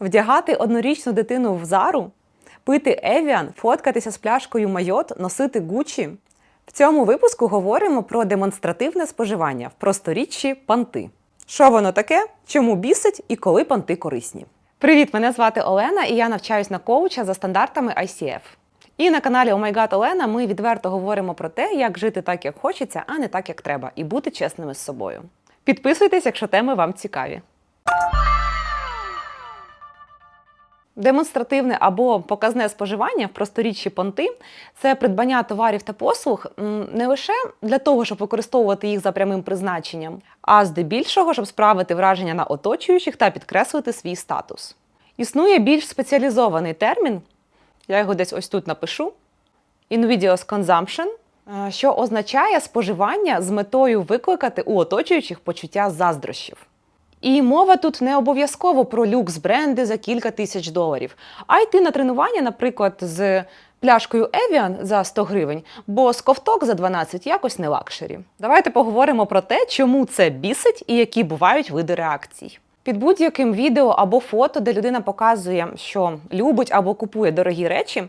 Вдягати однорічну дитину в зару, пити Евіан, фоткатися з пляшкою Майот, носити Гучі. В цьому випуску говоримо про демонстративне споживання в просторіччі панти. Що воно таке, чому бісить і коли панти корисні? Привіт, мене звати Олена, і я навчаюсь на коуча за стандартами ICF. І на каналі Oh God Олена ми відверто говоримо про те, як жити так, як хочеться, а не так, як треба, і бути чесними з собою. Підписуйтесь, якщо теми вам цікаві. Демонстративне або показне споживання в просторіччі понти це придбання товарів та послуг не лише для того, щоб використовувати їх за прямим призначенням, а здебільшого, щоб справити враження на оточуючих та підкреслити свій статус. Існує більш спеціалізований термін, я його десь ось тут напишу: Invidious consumption, е, що означає споживання з метою викликати у оточуючих почуття заздрощів. І мова тут не обов'язково про люкс бренди за кілька тисяч доларів, а йти на тренування, наприклад, з пляшкою Evian за 100 гривень, бо з ковток за 12 якось не лакшері. Давайте поговоримо про те, чому це бісить і які бувають види реакцій. Під будь-яким відео або фото, де людина показує, що любить або купує дорогі речі,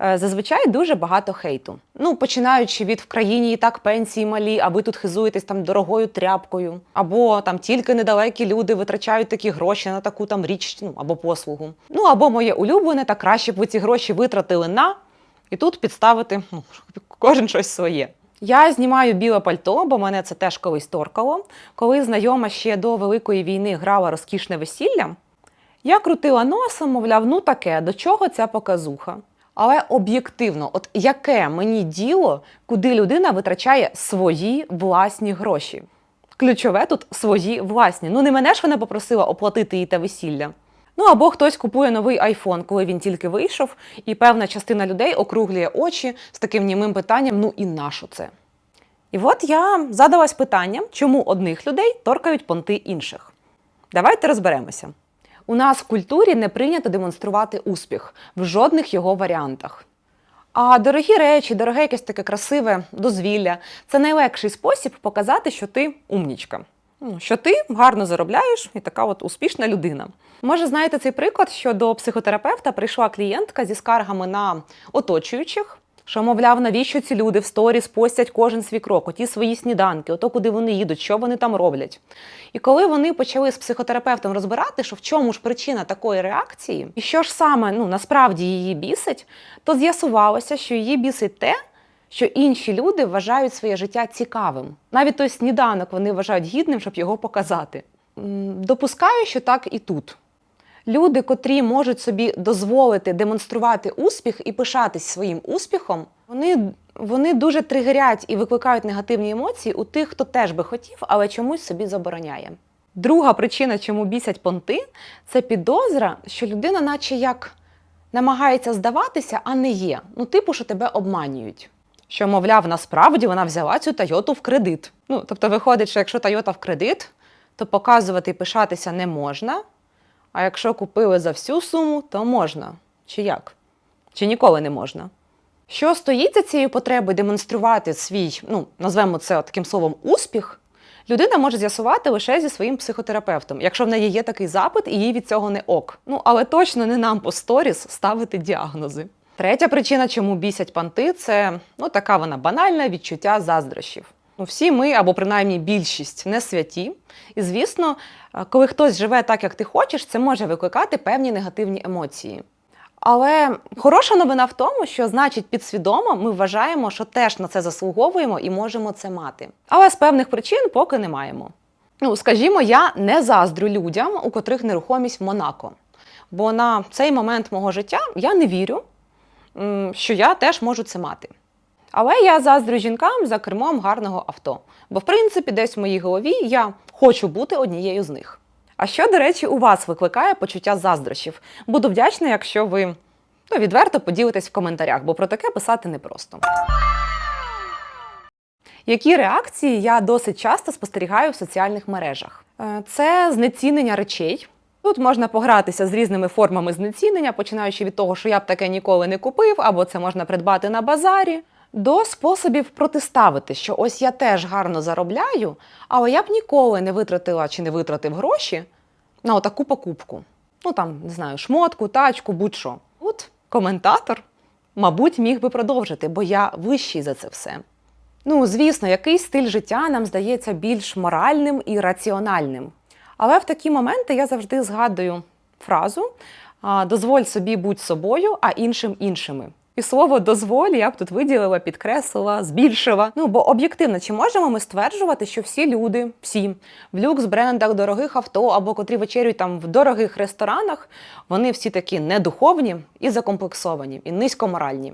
зазвичай дуже багато хейту. Ну, починаючи від в країні і так пенсії малі, а ви тут хизуєтесь там дорогою тряпкою, або там тільки недалекі люди витрачають такі гроші на таку там річ ну, або послугу. Ну або моє улюблене, та краще б ви ці гроші витратили на і тут підставити ну, кожен щось своє. Я знімаю біле пальто, бо мене це теж колись торкало. Коли знайома ще до Великої війни грала розкішне весілля, я крутила носом, мовляв, ну таке, до чого ця показуха. Але об'єктивно, от яке мені діло, куди людина витрачає свої власні гроші? Ключове тут свої власні. Ну не мене ж вона попросила оплатити їй те весілля. Ну або хтось купує новий айфон, коли він тільки вийшов, і певна частина людей округлює очі з таким німим питанням: ну і нащо це? І от я задалась питанням, чому одних людей торкають понти інших. Давайте розберемося. У нас в культурі не прийнято демонструвати успіх в жодних його варіантах. А дорогі речі, дороге якесь таке красиве дозвілля це найлегший спосіб показати, що ти умнічка. Ну, Що ти гарно заробляєш і така от успішна людина. Може, знаєте цей приклад, що до психотерапевта прийшла клієнтка зі скаргами на оточуючих, що, мовляв, навіщо ці люди в сторіс постять кожен свій крок, оті свої сніданки, ото куди вони їдуть, що вони там роблять. І коли вони почали з психотерапевтом розбирати, що в чому ж причина такої реакції, і що ж саме ну, насправді її бісить, то з'ясувалося, що її бісить те, що інші люди вважають своє життя цікавим. Навіть той сніданок вони вважають гідним, щоб його показати. Допускаю, що так і тут. Люди, котрі можуть собі дозволити демонструвати успіх і пишатись своїм успіхом, вони, вони дуже тригерять і викликають негативні емоції у тих, хто теж би хотів, але чомусь собі забороняє. Друга причина, чому бісять понти, це підозра, що людина, наче як намагається здаватися, а не є. Ну, типу, що тебе обманюють. Що, мовляв, насправді вона взяла цю Тойоту в кредит. Ну, тобто, виходить, що якщо Тойота в кредит, то показувати і пишатися не можна. А якщо купили за всю суму, то можна. Чи як? Чи ніколи не можна? Що стоїть за цією потребою демонструвати свій, ну, назвемо це таким словом, успіх, людина може з'ясувати лише зі своїм психотерапевтом, якщо в неї є такий запит і їй від цього не ок. Ну, але точно не нам по сторіс ставити діагнози. Третя причина, чому бісять панти, це ну, така вона банальна відчуття заздрощів. Ну, всі ми, або принаймні більшість, не святі. І звісно, е, коли хтось живе так, як ти хочеш, це може викликати певні негативні емоції. Але хороша новина в тому, що значить підсвідомо ми вважаємо, що теж на це заслуговуємо і можемо це мати. Але з певних причин поки не маємо. Ну, скажімо, я не заздрю людям, у котрих нерухомість в Монако. Бо на цей момент мого життя я не вірю, що я теж можу це мати. Але я заздрю жінкам за кермом гарного авто. Бо, в принципі, десь в моїй голові я хочу бути однією з них. А що, до речі, у вас викликає почуття заздрощів? Буду вдячна, якщо ви ну, відверто поділитесь в коментарях, бо про таке писати непросто. Які реакції я досить часто спостерігаю в соціальних мережах? Е, Це знецінення речей. Тут можна погратися з різними формами знецінення, починаючи від того, що я б таке ніколи не купив, або це можна придбати на базарі, до способів протиставити, що ось я теж гарно заробляю, але я б ніколи не витратила чи не витратив гроші на отаку покупку. Ну там, не знаю, шмотку, тачку, будь-що. От коментатор, мабуть, міг би продовжити, бо я вищий за це все. Ну, звісно, якийсь стиль життя нам здається більш моральним і раціональним. Але в такі моменти я завжди згадую фразу дозволь собі будь собою, а іншим іншими. І слово дозволь я б тут виділила, підкреслила, збільшила. Ну бо об'єктивно, чи можемо ми стверджувати, що всі люди, всі в люкс-брендах, дорогих авто або котрі вечерюють там в дорогих ресторанах, вони всі такі недуховні і закомплексовані, і низькоморальні.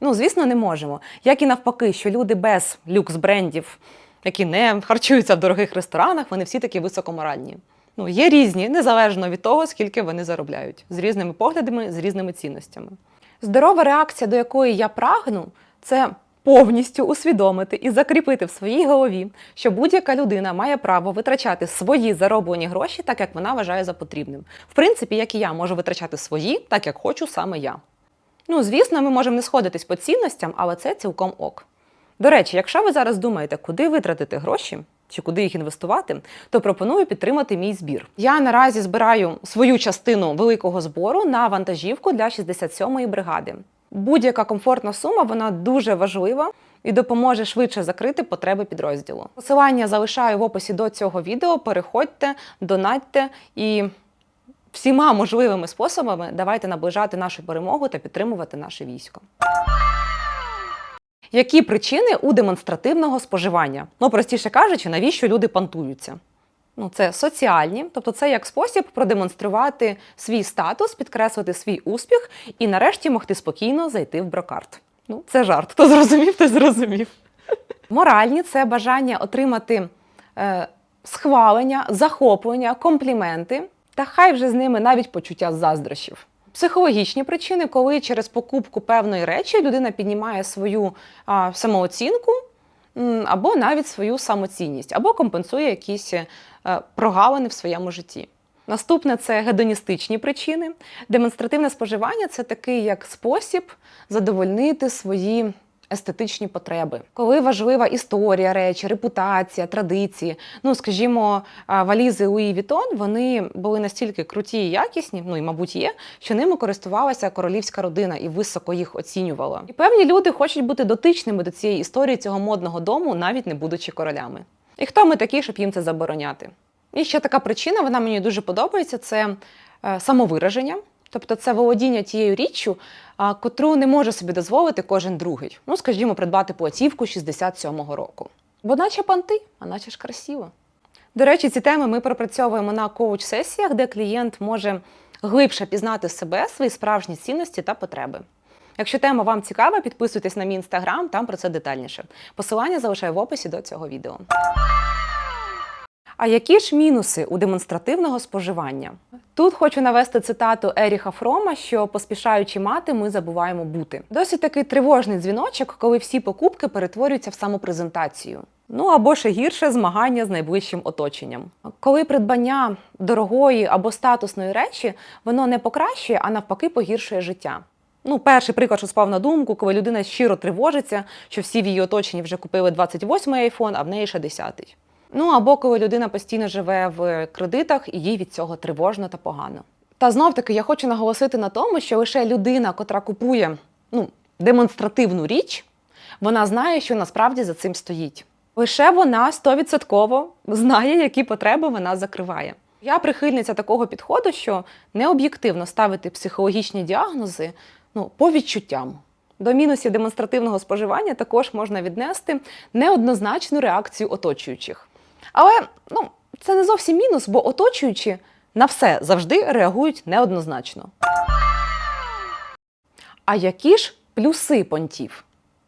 Ну, звісно, не можемо. Як і навпаки, що люди без люкс-брендів, які не харчуються в дорогих ресторанах, вони всі такі високоморальні. Ну, є різні, незалежно від того, скільки вони заробляють, з різними поглядами, з різними цінностями. Здорова реакція, до якої я прагну, це повністю усвідомити і закріпити в своїй голові, що будь-яка людина має право витрачати свої зароблені гроші так, як вона вважає за потрібним. В принципі, як і я можу витрачати свої, так як хочу саме я. Ну, звісно, ми можемо не сходитись по цінностям, але це цілком ок. До речі, якщо ви зараз думаєте, куди витратити гроші чи куди їх інвестувати, то пропоную підтримати мій збір. Я наразі збираю свою частину великого збору на вантажівку для 67-ї бригади. Будь-яка комфортна сума вона дуже важлива і допоможе швидше закрити потреби підрозділу. Посилання залишаю в описі до цього відео. Переходьте, донатьте і всіма можливими способами давайте наближати нашу перемогу та підтримувати наше військо. Які причини у демонстративного споживання? Ну, простіше кажучи, навіщо люди пантуються? Ну, це соціальні, тобто це як спосіб продемонструвати свій статус, підкреслити свій успіх і нарешті могти спокійно зайти в брокарт. Ну, це жарт. Хто зрозумів, той зрозумів. Моральні це бажання отримати е, схвалення, захоплення, компліменти, та хай вже з ними навіть почуття заздрощів. Психологічні причини, коли через покупку певної речі людина піднімає свою а, самооцінку або навіть свою самоцінність, або компенсує якісь а, прогалини в своєму житті. Наступне це гедоністичні причини. Демонстративне споживання це такий як спосіб задовольнити свої естетичні потреби. Коли важлива історія речі, репутація, традиції. Ну, скажімо, валізи Луї Вітон, вони були настільки круті і якісні, ну і мабуть є, що ними користувалася королівська родина і високо їх оцінювала. І певні люди хочуть бути дотичними до цієї історії цього модного дому, навіть не будучи королями. І хто ми такі, щоб їм це забороняти? І ще така причина, вона мені дуже подобається: це е, самовираження. Тобто це володіння тією річчю, котру не може собі дозволити кожен другий. Ну, скажімо, придбати платівку 67-го року. Бо наче панти, а наче ж красиво. До речі, ці теми ми пропрацьовуємо на коуч-сесіях, де клієнт може глибше пізнати себе, свої справжні цінності та потреби. Якщо тема вам цікава, підписуйтесь на мій інстаграм, там про це детальніше. Посилання залишаю в описі до цього відео. А які ж мінуси у демонстративного споживання? Тут хочу навести цитату Еріха Фрома, що поспішаючи мати, ми забуваємо бути. Досить такий тривожний дзвіночок, коли всі покупки перетворюються в самопрезентацію. Ну або ще гірше змагання з найближчим оточенням. Коли придбання дорогої або статусної речі, воно не покращує, а навпаки погіршує життя. Ну, перший приклад, що спав на думку, коли людина щиро тривожиться, що всі в її оточенні вже купили 28-й айфон, а в неї ще 10-й. Ну або коли людина постійно живе в кредитах і їй від цього тривожно та погано. Та знов таки я хочу наголосити на тому, що лише людина, котра купує ну, демонстративну річ, вона знає, що насправді за цим стоїть. Лише вона 100% знає, які потреби вона закриває. Я прихильниця такого підходу, що не об'єктивно ставити психологічні діагнози ну, по відчуттям. До мінусів демонстративного споживання також можна віднести неоднозначну реакцію оточуючих. Але ну, це не зовсім мінус, бо оточуючі на все завжди реагують неоднозначно. А які ж плюси понтів?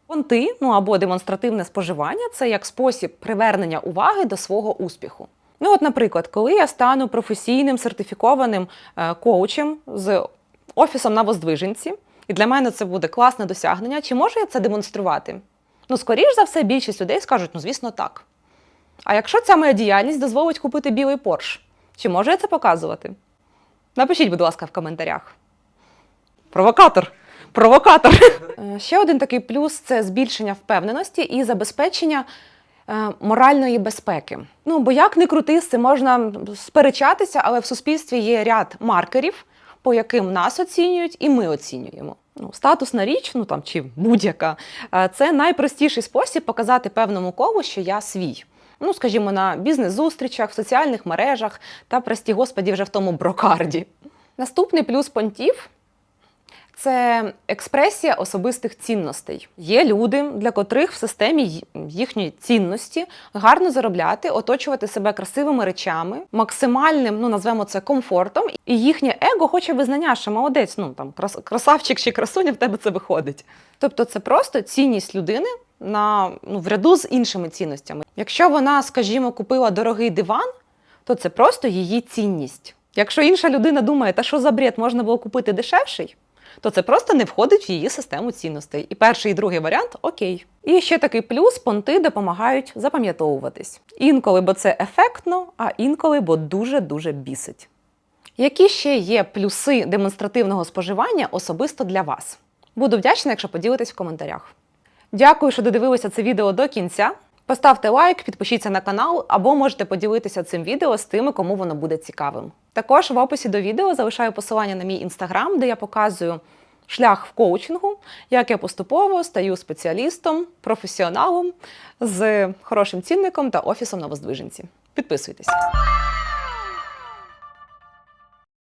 Понти, ну або демонстративне споживання це як спосіб привернення уваги до свого успіху. Ну, от, наприклад, коли я стану професійним сертифікованим е, коучем з офісом на Воздвиженці, і для мене це буде класне досягнення, чи можу я це демонструвати? Ну, скоріш за все, більшість людей скажуть, ну, звісно, так. А якщо ця моя діяльність дозволить купити білий Порш, чи можу я це показувати? Напишіть, будь ласка, в коментарях. Провокатор! Провокатор! Е, Ще один такий плюс це збільшення впевненості і забезпечення е, моральної безпеки. Ну, бо як не крути, з цим можна сперечатися, але в суспільстві є ряд маркерів, по яким нас оцінюють, і ми оцінюємо. Ну, статусна річ, ну там чи будь-яка, е, це найпростіший спосіб показати певному колу, що я свій. Ну, скажімо, на бізнес-зустрічах, в соціальних мережах та, прості господі, вже в тому брокарді. Наступний плюс понтів це експресія особистих цінностей. Є люди, для котрих в системі їхньої цінності гарно заробляти, оточувати себе красивими речами, максимальним, ну назвемо це комфортом, і їхнє его хоче визнання, що молодець, ну там крас- красавчик чи красуня в тебе це виходить. Тобто, це просто цінність людини на ну, в ряду з іншими цінностями. Якщо вона, скажімо, купила дорогий диван, то це просто її цінність. Якщо інша людина думає, та що за бред можна було купити дешевший, то це просто не входить в її систему цінностей. І перший і другий варіант окей. І ще такий плюс понти допомагають запам'ятовуватись. Інколи, бо це ефектно, а інколи, бо дуже-дуже бісить. Які ще є плюси демонстративного споживання особисто для вас? Буду вдячна, якщо поділитесь в коментарях. Дякую, що додивилися це відео до кінця. Поставте лайк, підпишіться на канал або можете поділитися цим відео з тими, кому воно буде цікавим. Також в описі до відео залишаю посилання на мій інстаграм, де я показую шлях в коучингу, як я поступово стаю спеціалістом, професіоналом з хорошим цінником та офісом на Воздвиженці. Підписуйтесь.